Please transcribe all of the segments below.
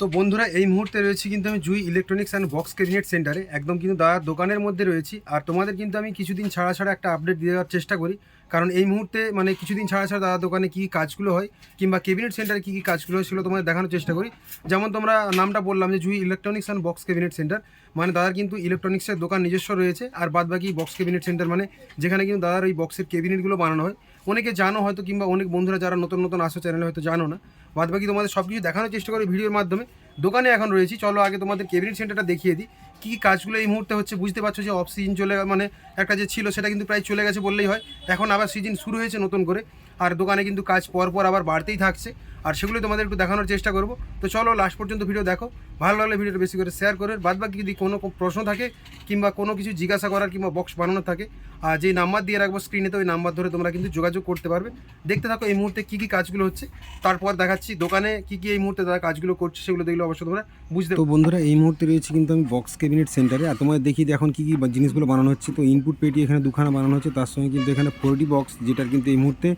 তো বন্ধুরা, এই মুহূর্তে রয়েছি কিন্তু আমি Jui electronics and box cabinet সেন্টারে একদম কিন্তু দাদার দোকানের মধ্যে রয়েছি। আর তোমাদের কিন্তু আমি কিছুদিন ছাড়া ছাড়া একটা আপডেট দিয়ে দেওয়ার চেষ্টা করি। কারণ এই মুহূর্তে মানে কিছুদিন ছাড়া ছাড়া দাদার দোকানে কী কাজগুলো হয় কিংবা ক্যাবিনেট সেন্টারে কী কী কাজগুলো হয় সেগুলো তোমাদের দেখানোর চেষ্টা করি। যেমন তোমরা নামটা বললাম যে Jui electronics and box cabinet centre মানে দাদার কিন্তু ইলেকট্রনিক্সের দোকান নিজস্ব রয়েছে। আর বাদ বাকি বক্স ক্যাবিনেট সেন্টার মানে যেখানে কিন্তু দাদার ওই বক্সের ক্যাবিনেটগুলো বানানো হয়। অনেকে জানো হয়তো কিংবা অনেক বন্ধুরা যারা নতুন নতুন আসো চ্যানেলে হয়তো জানো না। বাদ বাকি তোমাদের সব কিছু দেখানোর চেষ্টা করি ভিডিওর মাধ্যমে। দোকানে এখন রয়েছি, চলো আগে তোমাদের ক্যাবিনেট সেন্টারটা দেখিয়ে দিই। কী কী কাজগুলো এই মুহূর্তে হচ্ছে বুঝতে পারছ যে অফ সিজন চলে মানে একটা যে ছিল সেটা কিন্তু প্রায় চলে গেছে বললেই হয়। এখন আবার সিজন শুরু হয়েছে নতুন করে। আর দোকানে কিন্তু কাজ পর পর আবার বাড়তেই থাকছে। আর সেগুলো তোমাদের একটু দেখানোর চেষ্টা করব। তো চলো লাস্ট পর্যন্ত ভিডিও দেখো। ভালো লাগলে ভিডিওটা বেশি করে শেয়ার করে বাদ বাকি যদি কোনো প্রশ্ন থাকে কিংবা কোনো কিছু জিজ্ঞাসা করার কিংবা বক্স বানানো থাকে, আর যেই নাম্বার দিয়ে রাখব স্ক্রিনে তো ওই নাম্বার ধরে তোমরা কিন্তু যোগাযোগ করতে পারবে। দেখতে থাকো এই মুহূর্তে কী কী কাজগুলো হচ্ছে, তারপর দেখাচ্ছি দোকানে কী কী এই মুহূর্তে তারা কাজগুলো করছে, সেগুলো দেখলে অবশ্যই তোমরা বুঝতে তো বন্ধুরা, এই মুহূর্তে রয়েছে কিন্তু আমি বক্স ক্যাবিনেট সেন্টারে আর তোমাদের দিই এখন কী কী জিনিসগুলো বানানো হচ্ছে। তো ইনপুট পেটি এখানে দুখানা বানানো হচ্ছে, তার সঙ্গে কিন্তু এখানে ফোরডি বক্স যেটার কিন্তু এই মুহূর্তে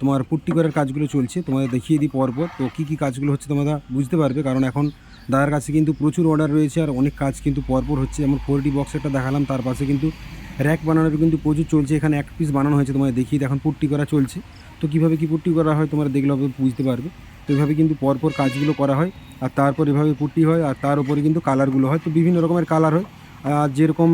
তোমার পুট্টি করার কাজগুলো চলছে, তোমাদের দেখিয়ে দিই পরপর। তো কী কী কাজগুলো হচ্ছে তোমরা বুঝতে পারবে, কারণ এখন দাদার কাছে কিন্তু প্রচুর অর্ডার রয়েছে আর অনেক কাজ কিন্তু পরপর হচ্ছে। যেমন ফোরডি বক্স একটা দেখালাম, তার পাশে কিন্তু র্যাক বানানোর কিন্তু প্রচুর চলছে। এখানে এক পিস বানানো হয়েছে তোমাদের দেখিয়ে এখন পুট্টি করা চলছে। তো কীভাবে কী পুট্টি করা হয় তোমরা দেখলে বুঝতে পারবে। তো এভাবে কিন্তু পরপর কাজগুলো করা হয়, আর তারপর এভাবে পুট্টি হয়, আর তার উপরে কিন্তু কালারগুলো হয়। তো বিভিন্ন রকমের কালার হয়, আর যেরকম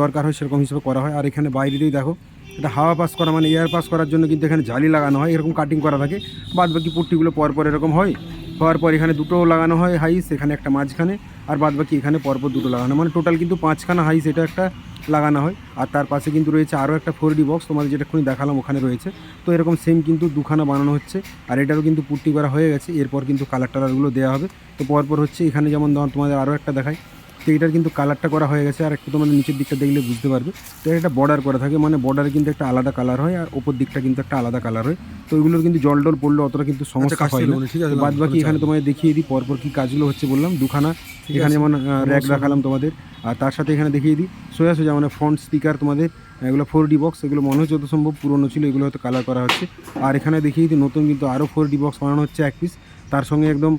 দরকার হয় সেরকম হিসেবে করা হয়। আর এখানে বাইরেতেই দেখো, এটা হাওয়া পাস করা মানে এয়ার পাস করার জন্য কিন্তু এখানে জালি লাগানো হয়, এরকম কাটিং করা থাকে। বাদ বাকি পুট্টিগুলো পরপর এরকম হয়। হওয়ার পর এখানে দুটো লাগানো হয় হাইস, এখানে একটা মাঝখানে, আর বাদ বাকি এখানে পরপর দুটো লাগানো মানে টোটাল কিন্তু পাঁচখানা হাইস এটা একটা লাগানো হয়। আর তার পাশে কিন্তু রয়েছে আরও একটা ফোর ডি বক্স, তোমাদের যেটা খুনি দেখালাম ওখানে রয়েছে। তো এরকম সেম কিন্তু দুখানা বানানো হচ্ছে, আর এটারও কিন্তু পুট্টি করা হয়ে গেছে। এরপর কিন্তু কালার টালারগুলো দেওয়া হবে। তো পরপর হচ্ছে এখানে যেমন তোমাদের আরও একটা দেখায় তো এটার কিন্তু কালারটা করা হয়ে গেছে আর একটু তোমাদের নিচের দিকটা দেখলে বুঝতে পারবে। তো এটা একটা বর্ডার করা থাকে মানে বর্ডারে কিন্তু একটা আলাদা কালার হয় আর ওপর দিকটা কিন্তু একটা আলাদা কালার হয়। তো ওইগুলোর কিন্তু জল টল পড়লে অতটা কিন্তু সমস্যা হয় না। বাদ বাকি এখানে তোমাদের দেখিয়ে দিই পরপর কি কাজগুলো হচ্ছে বললাম দুখানা। এখানে যেমন র্যাক রাখালাম তোমাদের আর তার সাথে এখানে দেখিয়ে দিই। সোজা সোজা মানে ফ্রন্ট স্পিকার তোমাদের এগুলো ফোর ডি বক্স এগুলো মনে হচ্ছে যত সম্ভব পুরনো ছিল এগুলো হয়তো কালার করা হচ্ছে। আর এখানে দেখিয়ে দিই নতুন কিন্তু আরও ফোর ডি বক্স বানানো হচ্ছে এক পিস তার সঙ্গে একদম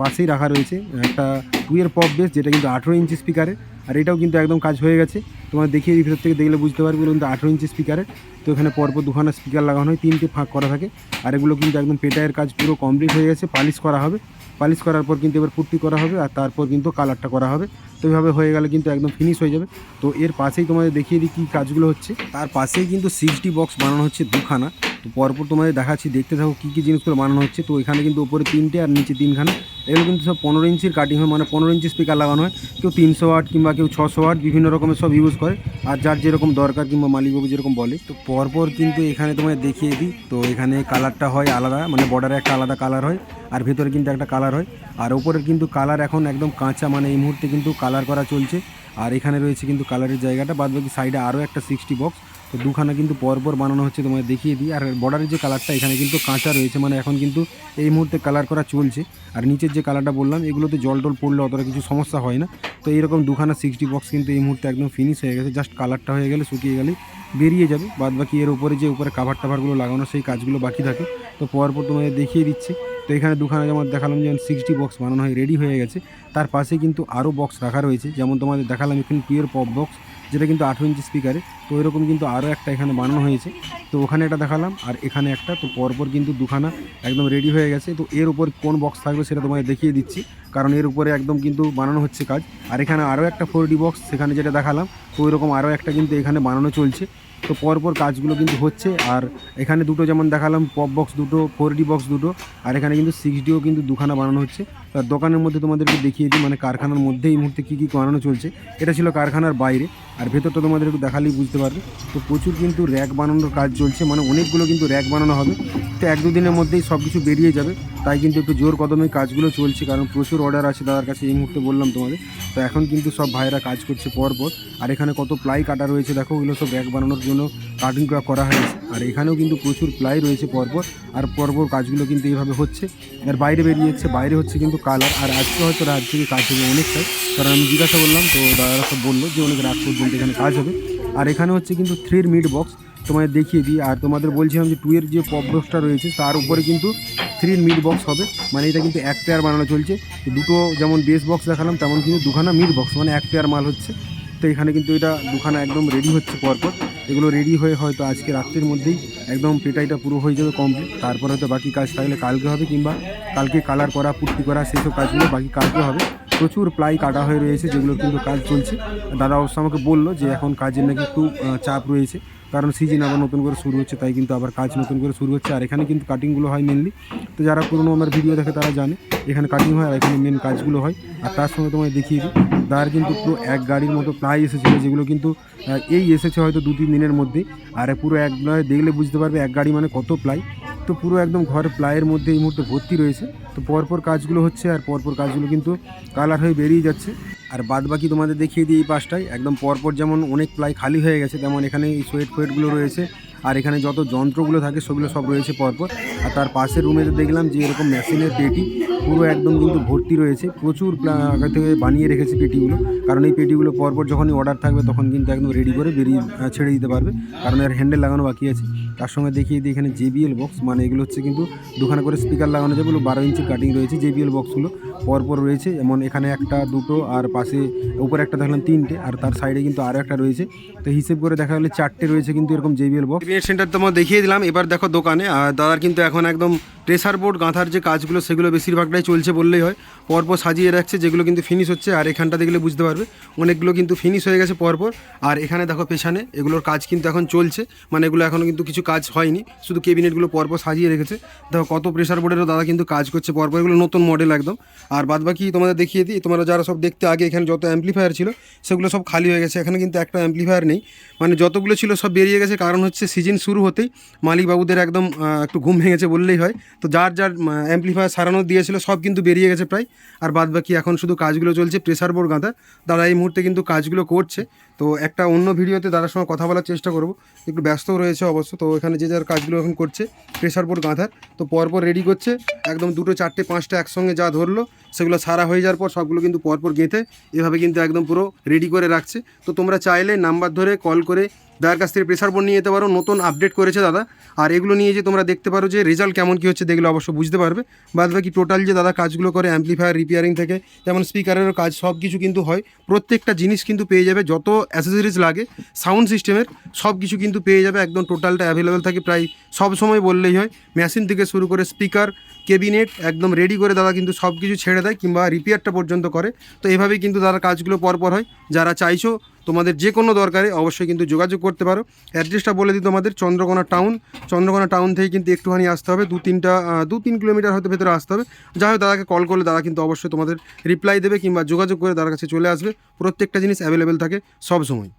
পাশেই রাখা রয়েছে। একটা টুয়ের পপ বেস, যেটা কিন্তু আঠেরো ইঞ্চি স্পিকারের আর এটাও কিন্তু একদম কাজ হয়ে গেছে। তোমার দেখিয়ে দিই ভিতর থেকে, দেখলে বুঝতে পারবে কিন্তু আঠেরো ইঞ্চি স্পিকারের তো এখানে পরপর দুখানা স্পিকার লাগানো হয়, তিনটে ফাঁক করা থাকে। আর এগুলো কিন্তু একদম পেটায়ের কাজ পুরো কমপ্লিট হয়ে গেছে, পালিশ করা হবে। পালিশ করার পর কিন্তু এবার পুট্টি করা হবে, আর তারপর কিন্তু কালারটা করা হবে। তো এইভাবে হয়ে গেলে কিন্তু একদম ফিনিশ হয়ে যাবে। তো এর পাশেই তোমাদের দেখিয়ে দিই কী কাজগুলো হচ্ছে। তার পাশেই কিন্তু সিক্সটি বক্স বানানো হচ্ছে দুখানা। পরপর তোমাদের দেখাচ্ছি, দেখতে থাকো কী কী জিনিসগুলো বানানো হচ্ছে। তো এখানে কিন্তু উপরে তিনটে আর নিচে তিনখানা। এগুলো কিন্তু সব পনেরো ইঞ্চির কাটিং হয় মানে পনেরো ইঞ্চি স্পিকার লাগানো হয়। কেউ তিনশো ওয়াট কিংবা কেউ ছশো ওয়াট বিভিন্ন রকমের সব ইউজ করে। আর যার যেরকম দরকার কিংবা মালিকবাবু যেরকম বলে। তো পরপর কিন্তু এখানে তোমায় দেখিয়ে দিই। তো এখানে কালারটা হয় আলাদা মানে বর্ডারে একটা আলাদা কালার হয়, আর ভেতরে কিন্তু একটা কালার হয়। আর ওপরের কিন্তু কালার এখন একদম কাঁচা মানে এই মুহূর্তে কিন্তু কালার করা চলছে। আর এখানে রয়েছে কিন্তু কালারের জায়গাটা বাদ বাকি সাইডে আরও একটা সিক্সটি বক্স তো দুখানা কিন্তু পরপর বানানো হচ্ছে, তোমায় দেখিয়ে দিই। আর বর্ডারের যে কালারটা এখানে কিন্তু কাঁচা রয়েছে মানে এখন কিন্তু এই মুহূর্তে কালার করা চলছে। আর নিচের যে কালারটা বললাম, এগুলোতে জল টল পড়লে অতটা কিছু সমস্যা হয় না। তো এইরকম দুখানা সিক্সটি বক্স কিন্তু এই মুহূর্তে একদম ফিনিশ হয়ে গেছে। জাস্ট কালারটা হয়ে গেলে, শুকিয়ে গেলে বেরিয়ে যাবে। বাদ বাকি এর উপরে যে উপরে কাভার টাভারগুলো লাগানো, সেই কাজগুলো বাকি থাকে। তো পরপর তোমাদের দেখিয়ে দিচ্ছে। তো এখানে দুখানা যেমন দেখালাম, যেমন সিক্সটি বক্স বানানো হয় রেডি হয়ে গেছে। তার পাশে কিন্তু আরও বক্স রাখা রয়েছে। যেমন তোমাদের দেখালাম এখানে পিওর পপ বক্স যেটা কিন্তু আঠেরো ইঞ্চি স্পিকারে তো এরকম কিন্তু আরও একটা এখানে বানানো হয়েছে। তো ওখানে এটা দেখালাম, আর এখানে একটা, তো পরপর কিন্তু দুখানা একদম রেডি হয়ে গেছে। তো এর উপর কোন বক্স থাকবে সেটা তোমায় দেখিয়ে দিচ্ছি, কারণ এর উপরে একদম কিন্তু বানানো হচ্ছে কাজ। আর এখানে আরও একটা ফোর বক্স সেখানে যেটা দেখালাম, তো ওইরকম আরও একটা কিন্তু এখানে বানানো চলছে। তো পরপর কাজগুলো কিন্তু হচ্ছে। আর এখানে দুটো যেমন দেখালাম পপ বক্স দুটো ফোর ডি বক্স দুটো, আর এখানে কিন্তু সিক্স ডিও কিন্তু দুখানা বানানো হচ্ছে। আর দোকানের মধ্যে তোমাদেরকে দেখিয়ে দিই মানে কারখানার মধ্যে এই মুহূর্তে কী কী বানানো চলছে। এটা ছিল কারখানার বাইরে, আর ভেতরটা তোমাদের একটু দেখালেই বুঝতে পারবে। তো প্রচুর কিন্তু র্যাক বানানোর কাজ চলছে মানে অনেকগুলো কিন্তু র্যাক বানানো হবে। তো এক দুদিনের মধ্যেই সব কিছু বেরিয়ে যাবে। তাই কিন্তু একটু জোর কদমে কাজগুলো চলছে, কারণ প্রচুর অর্ডার আছে দাদার কাছে, এই মুহূর্তে বললাম তোমাদের। তো এখন কিন্তু সব ভাইরা কাজ করছে পর পর আর এখানে কত প্লাই কাটা রয়েছে, দেখো ওগুলো সব র্যাক বানানোর জন্য কাটিং করা হয়েছে। আর এখানেও কিন্তু প্রচুর প্লাই রয়েছে পরপর। আর পরপর কাজগুলো কিন্তু এইভাবে হচ্ছে। আর বাইরে বেরিয়ে যাচ্ছে, বাইরে হচ্ছে কিন্তু কালার। আর আজকে হয়তো রাত থেকে কাজ হবে অনেকটাই। কারণ আমি জিজ্ঞাসা করলাম, তো দাদারা সব বলল যে অনেক রাত পর্যন্ত এখানে কাজ হবে। আর এখানে হচ্ছে কিন্তু থ্রির মিড বক্স তোমাদের দেখিয়ে দিই। আর তোমাদের বলছিলাম যে টু এর যে পপ বক্সটা রয়েছে, তার উপরে কিন্তু থ্রির মিড বক্স হবে। মানে এটা কিন্তু এক পেয়ার বানানো চলছে। দুটো যেমন বেস বক্স দেখালাম, তেমন কিন্তু দুখানা মিড বক্স মানে এক পেয়ার মাল হচ্ছে। তো এখানে কিন্তু এটা দুখানা একদম রেডি হচ্ছে পরপর। এগুলো রেডি হয়ে হয়তো আজকে রাত্রির মধ্যেই একদম পেটাইটা পুরো হয়ে যাবে কমপ্লিট তারপর হয়তো বাকি কাজ থাকলে কালকে হবে কিংবা কালকে কালার করা, পুট্টি করা সেসব কাজগুলো বাকি কালকে হবে। প্রচুর প্লাই কাটা হয়ে রয়েছে যেগুলো কিন্তু কাজ চলছে। দাদা অবশ্য আমাকে বলল যে এখন কাজের নাকি একটু চাপ রয়েছে। কারণ সিজন আবার নতুন করে শুরু হচ্ছে, তাই কিন্তু আবার কাজ নতুন করে শুরু হচ্ছে। আর এখানে কিন্তু কাটিংগুলো হয় মেনলি তো যারা পুরনো আমার ভিডিও দেখে তারা জানে, এখানে কাটিং হয় আর এখানে মেন কাজগুলো হয়। আর তার সঙ্গে তোমায় দেখিয়ে দিই, তার কিন্তু পুরো এক গাড়ির মতো প্লাই এসেছিল, যেগুলো কিন্তু এই এসেছে হয়তো দু তিন দিনের মধ্যে আর পুরো এক দেখলে বুঝতে পারবে এক গাড়ি মানে কত প্লাই। তো পুরো একদম ঘর প্লাইয়ের মধ্যে এই মুহূর্তে ভর্তি রয়েছে। তো পরপর কাজগুলো হচ্ছে আর পরপর কাজগুলো কিন্তু কালার হয়ে বেরিয়ে যাচ্ছে। আর বাদ বাকি তোমাদের দেখিয়ে দিই এই পাশটায়, একদম পরপর যেমন অনেক প্লাই খালি হয়ে গেছে, তেমন এখানে এই সোয়েট ফোয়েটগুলো রয়েছে। আর এখানে যত যন্ত্রগুলো থাকে সেগুলো সব রয়েছে পরপর। আর তার পাশের রুমেতে দেখলাম যে এরকম মেশিনের পেটি পুরো একদম কিন্তু ভর্তি রয়েছে। প্রচুর আগে থেকে বানিয়ে রেখেছে পেটিগুলো। কারণ এই পেটিগুলো পরপর যখনই অর্ডার থাকবে, তখন কিন্তু একদম রেডি করে বেরিয়ে ছেড়ে দিতে পারবে। কারণ এর হ্যান্ডেল লাগানো বাকি আছে। তার সঙ্গে দেখিয়ে দিই এখানে জেবিএল বক্স মানে এগুলো হচ্ছে কিন্তু দুখানা করে স্পিকার লাগানো যাবে। এগুলো বারো ইঞ্চি কাটিং রয়েছে জেবিএল বক্সগুলো পরপর রয়েছে। যেমন এখানে একটা, দুটো, আর পাশে উপরে একটা দেখলাম তিনটে। আর তার সাইডে কিন্তু আরও একটা রয়েছে। তো হিসেব করে দেখা গেলে চারটে রয়েছে কিন্তু এরকম জেবিএল বক্স সেন্টার তোমার দেখিয়ে দিলাম। এবার দেখো দোকানে। আর দাদার কিন্তু এখন একদম প্রেসার বোর্ড গাঁথার যে কাজগুলো, সেগুলো বেশিরভাগটাই চলছে বললেই হয়। পরপর সাজিয়ে রাখছে, যেগুলো কিন্তু ফিনিশ হচ্ছে, আর এখানটা দেখলে বুঝতে পারবে। অনেকগুলো কিন্তু ফিনিশ হয়ে গেছে পরপর। আর এখানে দেখো পেছনে, এগুলোর কাজ কিন্তু এখন চলছে। মানে এগুলো এখনও কিন্তু কিছু কাজ হয়নি। শুধু কেবিনেটগুলো পরপর সাজিয়ে রেখেছে। দেখো কত প্রেসার বোর্ডেরও দাদা কিন্তু কাজ করছে পরপর। এগুলো নতুন মডেল একদম। আর বাদ বাকি তোমাদের দেখিয়ে দিই, তোমরা যারা সব দেখতে আগে এখানে যত অ্যাম্পলিফায়ার ছিল, সেগুলো সব খালি হয়ে গেছে। এখানে কিন্তু একটা অ্যাম্পলিফায়ার নেই। মানে যতগুলো ছিল সব বেরিয়ে গেছে। কারণ হচ্ছে সিজন শুরু হতেই মালিকবাবুদের একদম একটু ঘুম ভেঙেছে বললেই হয়। তো যার যার অ্যাম্পলিফায়ার সারানো দিয়েছিল, সব কিন্তু বেরিয়ে গেছে প্রায়। আর বাদ বাকি এখন শুধু কাজগুলো চলছে প্রেসার বোর্ড গাঁথা। দাদা এই মুহূর্তে কিন্তু কাজগুলো করছে। তো একটা অন্য ভিডিওতে দাদার সঙ্গে কথা বলার চেষ্টা করব। একটু ব্যস্তও রয়েছে অবশ্য, তো এখানে যে যার কাজগুলো এখন করছে প্রেসার বোর্ড গাঁথার। তো পরপর রেডি করছে, একদম দুটো, চারটে, পাঁচটা একসঙ্গে যা ধরলো, সেগুলো সারা হয়ে যাওয়ার পর সবগুলো কিন্তু পরপর গেঁথে, এভাবে কিন্তু একদম পুরো রেডি করে রাখছে। তো তোমরা চাইলে নাম্বার ধরে কল করে দাদার কাছ থেকে প্রেসার বোর্ড নিয়ে যেতে পারো, নতুন আপডেট করেছে দাদা। আর এগুলো নিয়ে যে তোমরা দেখতে পারো যে রেজাল্ট কেমন কী হচ্ছে দেখলে অবশ্য বুঝতে পারবে। বাদ বাকি টোটাল যে দাদা কাজগুলো করে অ্যাম্পলিফায়ার রিপেয়ারিং থেকে, যেমন স্পিকারেরও কাজ, সব কিছু কিন্তু হয়। প্রত্যেকটা জিনিস কিন্তু পেয়ে যাবে, যত অ্যাসেসরিজ লাগে সাউন্ড সিস্টেমের সব কিছু কিন্তু পেয়ে যাবে, একদম টোটালটা অ্যাভেলেবেল থাকে প্রায় সব সময় বললেই হয়। মেশিন থেকে শুরু করে স্পিকার কেবিনেট একদম রেডি করে দাদা কিন্তু সব কিছু ছেড়ে দেয়, কিংবা রিপেয়ারটা পর্যন্ত করে। তো এভাবেই কিন্তু দাদা কাজগুলো পরপর হয়। যারা চাইছো তোমাদের যে কোনো দরকারে অবশ্যই কিন্তু যোগাযোগ করতে পারো। অ্যাড্রেসটা বলে দিই তোমাদের, চন্দ্রকোনা টাউন চন্দ্রকোনা টাউন থেকে কিন্তু একটুখানি আসতে হবে। দু তিনটা দু তিন কিলোমিটার হয়তো ভেতরে আসতে হবে। যাই হোক, দাদাকে কল করলে দাদা কিন্তু অবশ্যই তোমাদের রিপ্লাই দেবে কিংবা যোগাযোগ করে দাদার কাছে চলে আসবে। প্রত্যেকটা জিনিস অ্যাভেলেবেল থাকে সব সময়।